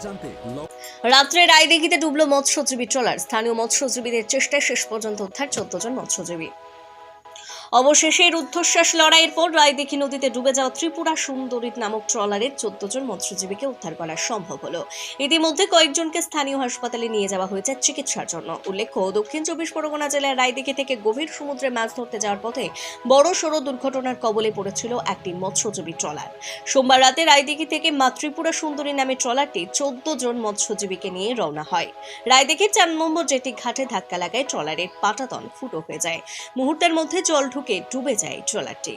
জানতে রাত্রে রায়দিঘিতে ডুবলো মৎস্যজীবী ট্রলার। স্থানীয় মৎস্যজীবীদের চেষ্টায় শেষ পর্যন্ত উদ্ধার চোদ্দ জন মৎস্যজীবী। অবশেষে এর ঊর্ধ্বশ্বাস লড়াইয়ের পর রায়দিঘি নদীতে ডুবে যাওয়া ত্রিপুরা সুন্দরী নামক ট্রলারের চোদ্দ জন মৎস্যজীবীকে উদ্ধার করা সম্ভব হলো। ইতিমধ্যে কয়েকজনকে স্থানীয় হাসপাতালে নিয়ে যাওয়া হয়েছে চিকিৎসার জন্য। উল্লেখ্য, দক্ষিণ চব্বিশ পরগনা জেলার রায়দিঘি থেকে গভীর সমুদ্রে মাছ ধরতে যাওয়ার পথে বড় সড়ো দুর্ঘটনার কবলে পড়েছিল একটি মৎস্যজীবী ট্রলার। সোমবার রাতে রায়দিঘি থেকে মা ত্রিপুরা সুন্দরী নামে ট্রলারটি চোদ্দ জন মৎস্যজীবীকে নিয়ে রওনা হয়। রায়দিঘির চার নম্বর জেটি ঘাটে ধাক্কা লাগায় ট্রলারের পাটাতন ফুটো হয়ে যায়। মুহূর্তের মধ্যে জল ঢুকে ডুবে যায় ট্রলারটি।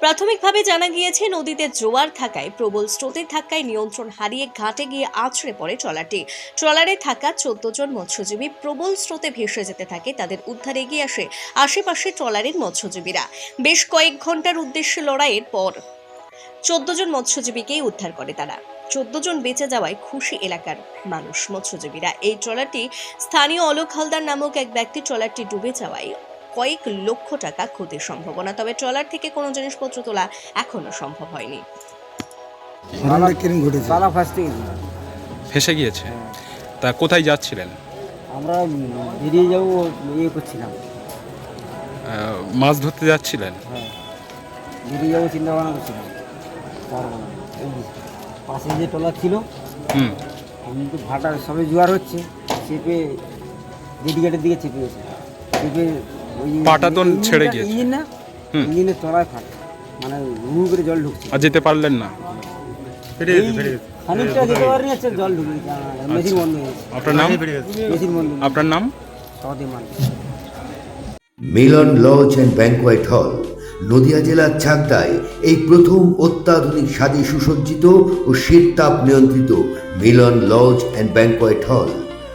প্রাথমিকভাবে জানা গিয়েছে, নদীতে জোয়ার থাকায়, প্রবল স্রোতের ধাক্কায় নিয়ন্ত্রণ হারিয়ে ঘাটে গিয়ে আছড়ে পড়ে ট্রলারটি। ট্রলারে থাকা চোদ্দ জন মৎস্যজীবী প্রবল স্রোতে ভেসে যেতে থাকে, তাদের উদ্ধার এগিয়ে আসে আশেপাশে ট্রলারের মৎস্যজীবীরা। বেশ কয়েক ঘণ্টার উদ্দেশ্যে লড়াইয়ের পর চোদ্দ জন মৎস্যজীবীকেই উদ্ধার করে তারা। চোদ্দ জন বেঁচে যাওয়ায় খুশি এলাকার মানুষ, মৎস্যজীবীরা। এই ট্রলারটি স্থানীয় অলোক হালদার নামক এক ব্যক্তি ট্রলারটি ডুবে যাওয়ায় কয়েক লক্ষ টাকা ক্ষতির সম্ভাবনা তবে ট্রলার থেকে কোনো জিনিসপত্র তোলা এখনও সম্ভব হয়নি। ফেসে গিয়েছে? তা কোথায় যাচ্ছিলেন? আমরা বেরিয়ে যাব ইয়ে করছিলাম। মাছ ধরতে যাচ্ছিলেন? হ্যাঁ। বেরিয়ে যাব চিন্তা ভাবনা করছিলাম এই পাশে যে টলার ছিল হুম। কিন্তু ভাটা সবে জোয়ার হচ্ছে চেপে গেটের দিকে চেপে গেছে চেপে ওই পাটাতন ছেড়ে গিয়েছে। ইঞ্জিন না ইঞ্জিনের তলায় ফাট। মানে হু করে জল ঢুকছে। আর যেতে পারলেন না। এই খানিকটা যেতে পারিনি হচ্ছে জল ঢুকে গেছে। মেশিন বন্ধ হয়ে গেছে। আপনার নাম? মেশিন বন্ধ আপনার নাম? সহদে Milan lodge and banquet hall Nadia জেলার চাকদায় এই প্রথম অত্যাধুনিক স্বাদে সুসজ্জিত ও শীত তাপ নিয়ন্ত্রিত মিলন লজ অ্যান্ড ব্যাংকোয়েট হল।